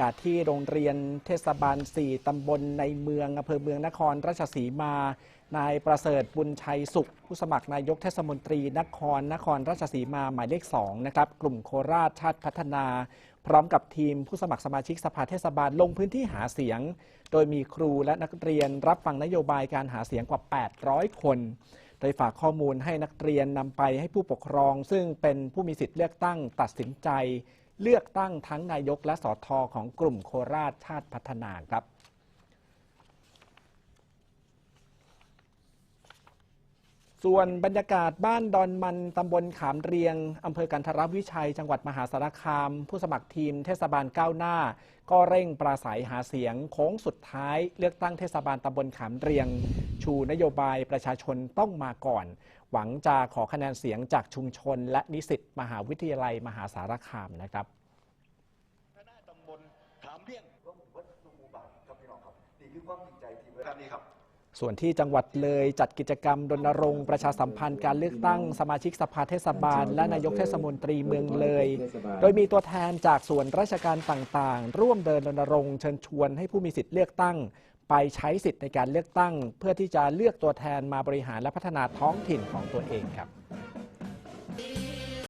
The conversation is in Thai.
กาศที่โรงเรียนเทศบาล 4 ตำบลในเมืองอำเภอเมืองนครราชสีมา นายประเสริฐบุญชัยสุข ผู้สมัครนายกเทศมนตรีนครนครราชสีมาหมายเลข 2 นะครับ กลุ่มโคราชชาติพัฒนา พร้อมกับทีมผู้สมัครสมาชิกสภาเทศบาลลงพื้นที่หาเสียง โดยมีครูและนักเรียนรับฟังนโยบายการหาเสียงกว่า 800 คน โดยฝากข้อมูลให้นักเรียนนำไปให้ผู้ปกครอง ซึ่งเป็นผู้มีสิทธิ์เลือกตั้งตัดสินใจ เลือกตั้งทั้งนายกและสอทอของกลุ่มโคราชชาติพัฒนาครับ ส่วนบรรยากาศบ้านดอนมันตำบลขามเรียงอำเภอกันทรวิชัย จังหวัดมหาสารคาม ผู้สมัครทีมเทศบาลก้าวหน้า ก็เร่งปราศัยหาเสียงโค้งสุดท้าย เลือกตั้งเทศบาลตำบลขามเรียง ชูนโยบายประชาชนต้องมาก่อน หวังจะขอคะแนนเสียงจากชุมชน และนิสิตมหาวิทยาลัยมหาสารคามนะครับคณะตำบลขามเรียงร่วมวัดสุมูบาทครับพี่น้องครับนี่คือความจริงใจที่ครับนี่ครับ ส่วนที่จังหวัดเลยจัดกิจกรรมรณรงค์ประชาสัมพันธ์การเลือกตั้งสมาชิกสภาเทศบาล และนายกเทศมนตรีเมืองเลย โดยมีตัวแทนจากส่วนราชการต่างๆ ร่วมเดินรณรงค์เชิญชวนให้ผู้มีสิทธิ์เลือกตั้ง ไปใช้สิทธิ์ในการเลือกตั้ง เพื่อที่จะเลือกตัวแทนมาบริหารและพัฒนาท้องถิ่นของตัวเองครับ